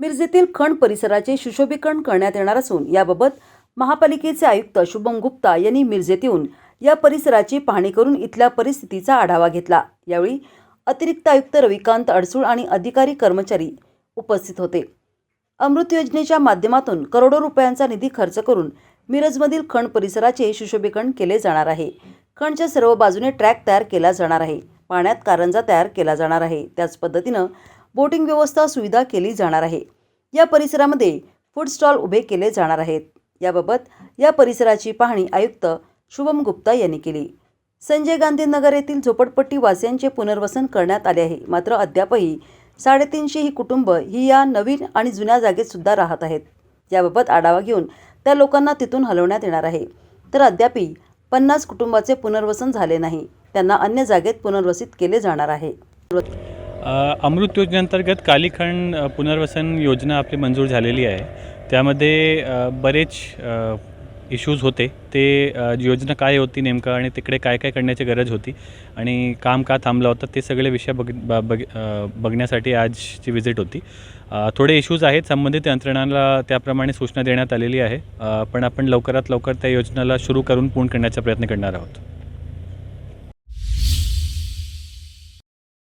मिरजेतील खण परिसराचे सुशोभीकरण करण्यात येणार असून याबाबत महापालिकेचे आयुक्त शुभम गुप्ता यांनी मिरजेत येऊन या परिसराची पाहणी करून इथल्या परिस्थितीचा आढावा घेतला. यावेळी अतिरिक्त आयुक्त रविकांत अडसूळ आणि अधिकारी कर्मचारी उपस्थित होते. अमृत योजनेच्या माध्यमातून करोडो रुपयांचा निधी खर्च करून मिरजमधील खण परिसराचे सुशोभीकरण केले जाणार आहे. खणच्या सर्व बाजूने ट्रॅक तयार केला जाणार आहे. पाण्यात कारंजा तयार केला जाणार आहे. त्याच पद्धतीनं बोटिंग व्यवस्था सुविधा केली जाणार आहे. या परिसरामध्ये फूड स्टॉल उभे केले जाणार आहेत. याबाबत या परिसराची पाहणी आयुक्त शुभम गुप्ता यांनी केली. संजय गांधी नगर येथील झोपडपट्टी वासियांचे पुनर्वसन करण्यात आले आहे. मात्र अद्यापही साडेतीनशे ही कुटुंब ही या नवीन आणि जुन्या जागेत सुद्धा राहत आहेत. याबाबत आढावा घेऊन त्या लोकांना तिथून हलवण्यात येणार आहे. तर अद्यापही पन्नास कुटुंबाचे पुनर्वसन झाले नाही. त्यांना अन्य जागेत पुनर्वसित केले जाणार आहे. अमृत योजनेअंतर्गत कालीखंड पुनर्वसन योजना आपली मंजूर झालेली आहे. त्यामध्ये बरेच इश्यूज होते. ते योजना काय होती नेमकं आणि तिकडे काय काय करण्याची गरज होती आणि काम का थांबलं होतं ते सगळे विषय बघ ब- बघ बघण्यासाठी आजची विजिट होती. थोडे इश्यूज आहेत. संबंधित यंत्रणाला त्याप्रमाणे सूचना देण्यात आलेली आहे. पण आपण लवकरात लवकर त्या योजनेला सुरू करून पूर्ण करण्याचा प्रयत्न करणार आहोत.